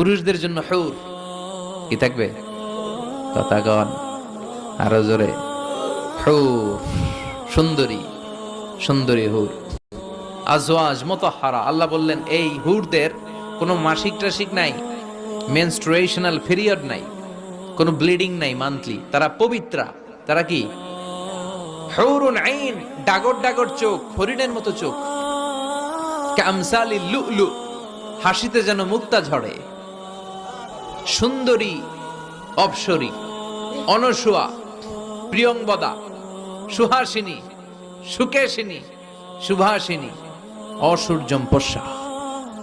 পুরুষদের জন্য হৌর। কি থাকবে? কথাগণ আরও জোরে। হৌর। সুন্দরী। সুন্দরী হুর। আজওয়াজ মতহারা। আল্লাহ বললেন, এই হুরদের কোনো মাসিক টাসিক নাই মেনস্ট্রুয়েশনাল পিরিয়ড নাই, কোনো ব্লিডিং নাই মান্থলি তারা পবিত্রা। তারা কি? হৌরুন আইন, ডাগর ডাগর চোখ, হরিণের মতো চোখ। কামসালি লুলু। হাসিতে যেন মুক্তা ঝরে। সুন্দরী, অপসরী, অনসুয়া প্রিয়ংবদা সুহাসিনী, সুকেশিনী, সুভাসিনী, অসূর্যম পশা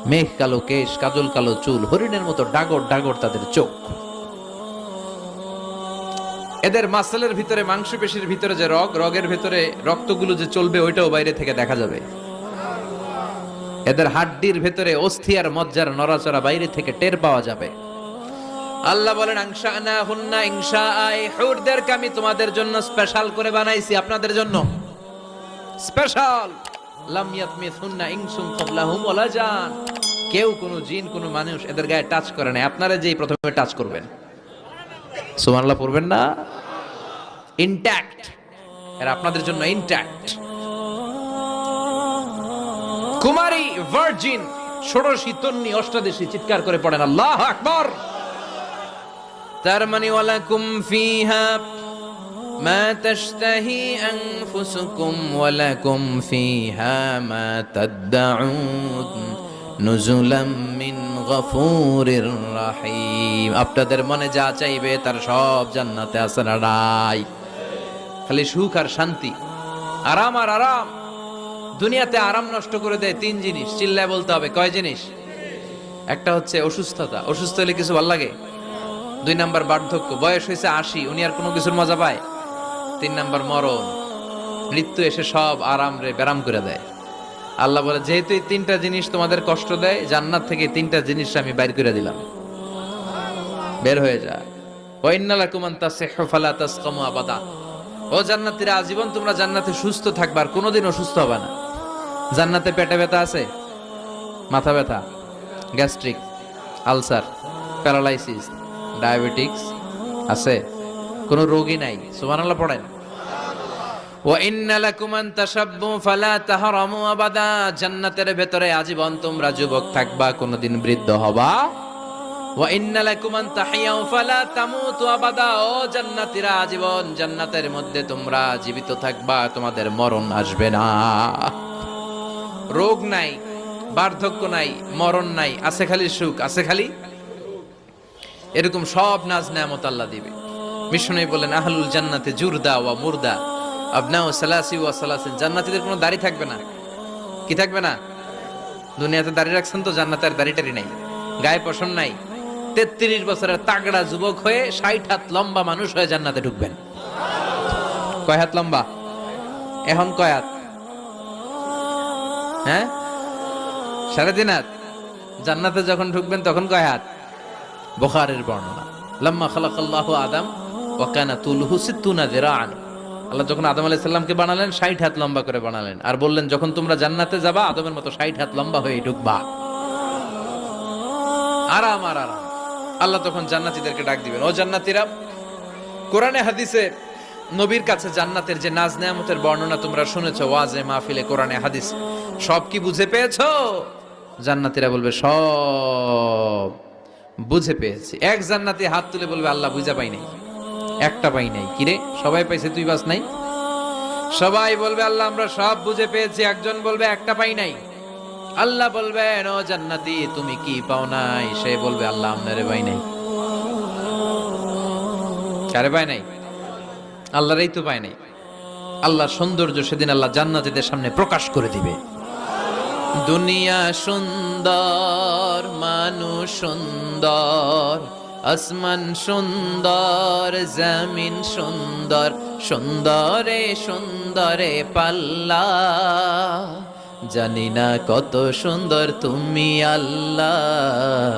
মেঘ কালো কেশ, কাজল কালো চুল, হরিণের মতো ডাগর ডাগর তাদের চোখ। এদের মাসেলের ভিতরে, মাংসপেশির ভিতরে যে রগ, রগের ভিতরে রক্তগুলো যে চলবে, ওইটাও বাইরে থেকে দেখা যাবে। এদের হাড্ডির ভেতরে অস্থি আর মজ্জার নড়াচড়া বাইরে থেকে টের পাওয়া যাবে। আল্লাহ বলেন আংশানা হুন্না ইংশা আই হুরদেরকে আমি তোমাদের জন্য স্পেশাল করে বানাইছি, আপনাদের জন্য। স্পেশাল লাম ইয়াতমিসুন্না ইনসুম ক্বাবলাহুম ওয়ালা জান। কেউ কোনো জিন, কোনো মানুষ এদের গায়ে টাচ করে না আপনারা যেই প্রথমে টাচ করবেন। সুবহানাল্লাহ পড়বেন না? ইনট্যাক্ট এরা আপনাদের জন্য ইনট্যাক্ট কুমারী ভার্জিন ষোড়শী, তন্নি, অষ্টাদশী, চিৎকার করে পড়েন, আল্লাহ আকবর। তার মানে ওয়ালাকুম ফিহা ما تشتهي أنفسكم ولكم فيها ما تدعون نزلا من غفور رحيم আপনাদের মনে যা চাইবে তার সব জান্নাতে আছে নাই খালি সুখ আর শান্তি আরাম আর আরাম দুনিয়াতে আরাম নষ্ট করে দেয় তিন জিনিস চিল্লায় বলতে হবে কয় জিনিস একটা হচ্ছে অসুস্থতা অসুস্থ হলে কিছু ভাল লাগে দুই নাম্বার বার্ধক্য। বয়স হয়েছে আশি, উনি আর কোনো কিছুর মজা পায়? তিন নাম্বার মরণ। মৃত্যু এসে সব আরাম রে ব্যারাম করে দেয়। আল্লাহ বলে, যেহেতু এই তিনটা জিনিস তোমাদের কষ্ট দেয়, জান্নাত থেকে তিনটা জিনিস আমি বাইর করে দিলাম। বের হয়ে যা। আবাদা। ও জান্নাতীরা, আজীবন তোমরা জান্নাতে সুস্থ থাকবা, আর কোনোদিন অসুস্থ হবে না। জান্নাতে পেটে ব্যথা আছে? মাথা ব্যথা, গ্যাস্ট্রিক, আলসার, প্যারালাইসিস ডায়াবেটিক্স আছে? কোন রোগী নাই। সুবহানাল্লাহ, পড়েন। জীবিত থাকবা, তোমাদের মরণ আসবে না। রোগ নাই, বার্ধক্য নাই, মরণ নাই, আছে খালি সুখ, আছে খালি এরকম সব নাজ নেয়ামত আল্লাহ দিবে। মিশনে বলেন, আহলুল জান্নাতে জুরদা ওয়া মুরদা। আবনা ও সালাসি ওয়া সালাসিন। জান্নাতীদের কোনো দাড়ি থাকবে না। কি থাকবে না? দুনিয়াতে দাড়ি রাখছেন তো জান্নাতের দাড়িটারি নাই। গায়ে পশম নাই। তেত্রিশ বছরের তাগড়া যুবক হয়ে ষাট হাত লম্বা মানুষ হয়ে জান্নাতে ঢুকবেন। কয় হাত লম্বা? এখন কয় হাত? হ্যাঁ? সাড়ে হাত। জান্নাতে যখন ঢুকবেন তখন কয় হাত? বুখারের বর্ণনা। লাম্মা খালাকাল্লাহু আদম ওয়া কানা তুলহু সিত্তুনা যিরাআন। আল্লাহ যখন আদম আলাইহিস সালামকে বানালেন 60 হাত লম্বা করে বানালেন। আর বললেন, যখন তোমরা জান্নাতে যাবা, আদমের মতো 60 হাত লম্বা হয়ে ঢুকবা। আরাম আর আরাম। আল্লাহ তখন জান্নাতীদেরকে ডাক দিবেন, ও জান্নাতীরা, কোরআনে, হাদিসে নবীর কাছে জান্নাতের যে নাজ নেয়ামতের বর্ণনা তোমরা শুনেছো, ওয়াজে মাহফিলে কোরআনে, হাদিস, সব কি বুঝে পেয়েছ? জান্নাতীরা বলবে, সব। বুঝে পেয়েছি। এক জান্নাতে হাত তুলে বলবে, আল্লাহ, বুঝা পাই নাই। একটা পাই নাই। কিরে সবাই পাইছে, তুই বাস নাই? সবাই বলবে, আল্লাহ, আমরা সব বুঝে পেয়েছি। একজন বলবে, একটা পাই নাই। আল্লাহ বলবে, ও জান্নাতি, তুমি কি পাও নাই? সে বলবে, আল্লাহ, আপনারে পাই নাই। কারে পায় নাই? আল্লাহরই তো পায় নাই। আল্লাহ সৌন্দর্য সেদিন আল্লাহ জান্নাতীদের সামনে প্রকাশ করে দিবে। দুনিয়া সুন্দর, মানুষ সুন্দর, আসমান সুন্দর, জমিন সুন্দর, সুন্দরে সুন্দরে পাল্লা। জানি না কত সুন্দর তুমি আল্লাহ,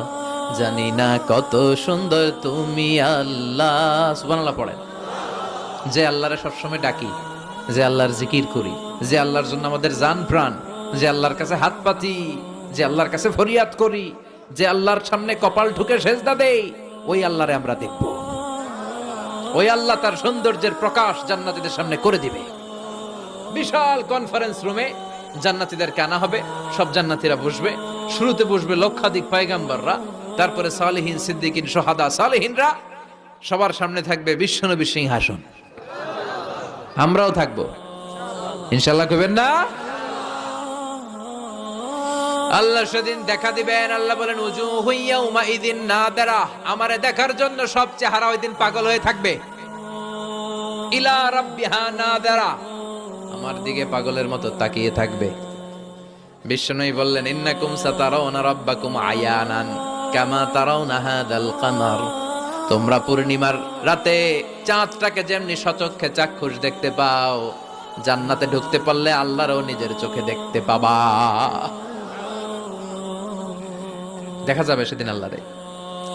জানি না কত সুন্দর তুমি আল্লাহ। সুবহানাল্লাহ পড়েন। যে আল্লাহরে সবসময় ডাকি, যে আল্লাহর জিকির করি, যে আল্লাহর জন্য আমাদের জান প্রাণ। যে আল্লাহর কাছে হাত পাতি, যে আল্লাহর কাছে ফরিয়াদ করি, যে আল্লাহর সামনে কপাল ঠুকে সেজদা দেই, ওই আল্লাহরে আমরা দেখব। ওই আল্লাহ তার সৌন্দর্যের প্রকাশ জান্নাতীদের সামনে করে দিবে। বিশাল কনফারেন্স রুমে জান্নাতীদেরকে আনা হবে, সব জান্নাতীরা বসবে। শুরুতে বসবে লক্ষাধিক পায়গাম্বাররা, তারপরে সালেহীন সিদ্দিকিন, সোহাদা সালেহীনরা, সবার সামনে থাকবে বিশ্বনবী সিংহাসন। আমরাও থাকব। ইনশাল্লাহ কবেন না? আল্লাহ সেদিন দেখা দিবেন, আল্লাহ বলেন উজু হইয়া উমা ইদিন না দেরা আমারে দেখার জন্য সব চেহারা ওই দিন পাগল হয়ে থাকবে। ইলা রাব্বিহা না দেরা আমার দিকে পাগলের মতো তাকিয়ে থাকবে। বিষ্ণুই বললেন, ইন্নাকুম সাতারাউনা রাব্বাকুম আয়ানান কামা তারাউনা হাদাল কামার। তোমরা পূর্ণিমার রাতে চাঁদটাকে যেমনি সচক্ষে চাক্ষুষ দেখতে পাও, জান্নাতে ঢুকতে পারলে আল্লাহরও নিজের চোখে দেখতে পাবা। দেখা যাবে সেদিন আল্লাহরে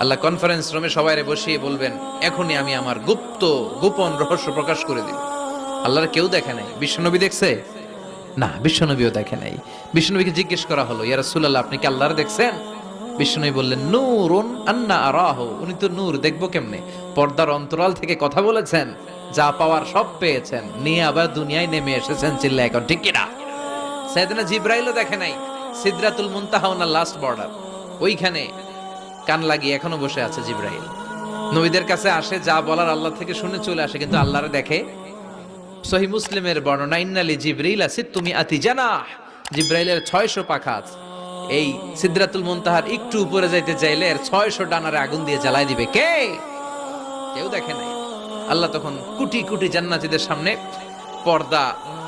আল্লাহ কনফারেন্স রুমে সবাই বসিয়ে বলবেন, এখনই আমি আমার গুপ্ত, গোপন রহস্য প্রকাশ করে দিব আল্লাহর কেউ দেখে নাই। বিশ্বনবী দেখছে? না, বিশ্বনবীও দেখে নাই। বিশ্বনবীকে জিজ্ঞেস করা হলো, ইয়া রাসূলুল্লাহ, আপনি কি আল্লাহর দেখছেন? বিষ্ণুই বললেন, নূরুন আন্না আরাহ। উনি তো নূর, দেখব কেমনে? পর্দার অন্তরাল থেকে কথা বলেছেন, যা পাওয়ার সব পেয়েছেন। নিয়ে আবার দুনিয়ায় নেমে এসেছেন চিল্লা এখন, ঠিক কিনা? সাইয়েদনা জিব্রাইলও দেখে নাই। সিদরাতুল মুনতাহা ওনার লাস্ট বর্ডার ওইখানে কান লাগিয়ে এখনও বসে আছে জিব্রাইল। নবীদের কাছে আসে, যা বলার আল্লাহ থেকে শুনে চলে আসে, কিন্তু আল্লাহরে দেখে, সহি মুসলিমের বর্ণনা ইন্নালি জিব্রাইল আছে তুমি আতি জানা জিব্রাইলের ছয়শো পাখা আছে এই সিদ্রাতুল মুনতাহার একটু উপরে যাইতে চাইলে এর ছয়শো ডানারে আগুন দিয়ে জ্বালাই দিবে। কে? কেউ দেখে নাই। আল্লাহ তখন কুটি কুটি জান্নাতীদের সামনে পর্দা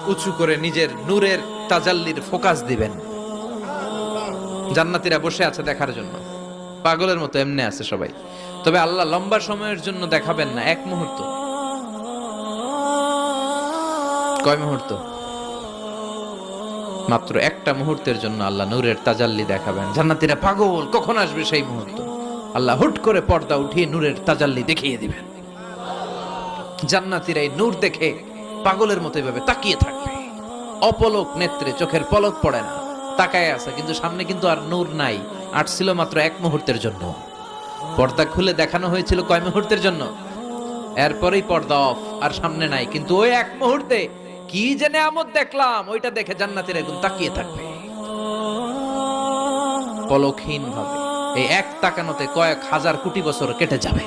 উঁচু করে নিজের নূরের তাজাল্লির ফোকাস দিবেন। জান্নাতীরা বসে আছে দেখার জন্য। পাগলের মতো এমনি আছে সবাই। তবে আল্লাহ লম্বা সময়ের জন্য দেখাবেন না, এক মুহূর্ত। কয় মুহূর্ত? মাত্র একটা মুহূর্তের জন্য আল্লাহ নূরের তাজাল্লি দেখাবেন। জান্নাতীরা পাগল, কখন আসবে সেই মুহূর্ত? আল্লাহ হুট করে পর্দা উঠিয়ে নূরের তাজাল্লি দেখিয়ে দিবেন। জান্নাতীরা এই নূর দেখে পাগলের মতো এভাবে তাকিয়ে থাকবে। অপলক নেত্রে চোখের পলক পড়ে না। তাকায় আছে, কিন্তু সামনে কিন্তু আর নূর নাই। আটছিল মাত্র এক মুহূর্তের জন্য। পর্দা খুলে দেখানো হয়েছিল কয় মুহূর্তের জন্য? এরপরেই পর্দা অফ, আর সামনে নাই। কিন্তু ওই এক মুহূর্তে কি যে নেয়ামত দেখলাম, ওইটা দেখে জান্নাতের একদম তাকিয়ে থাকবে। পলকহীন ভাবে এই এক তাকানোতে কয়েক হাজার কোটি বছর কেটে যাবে।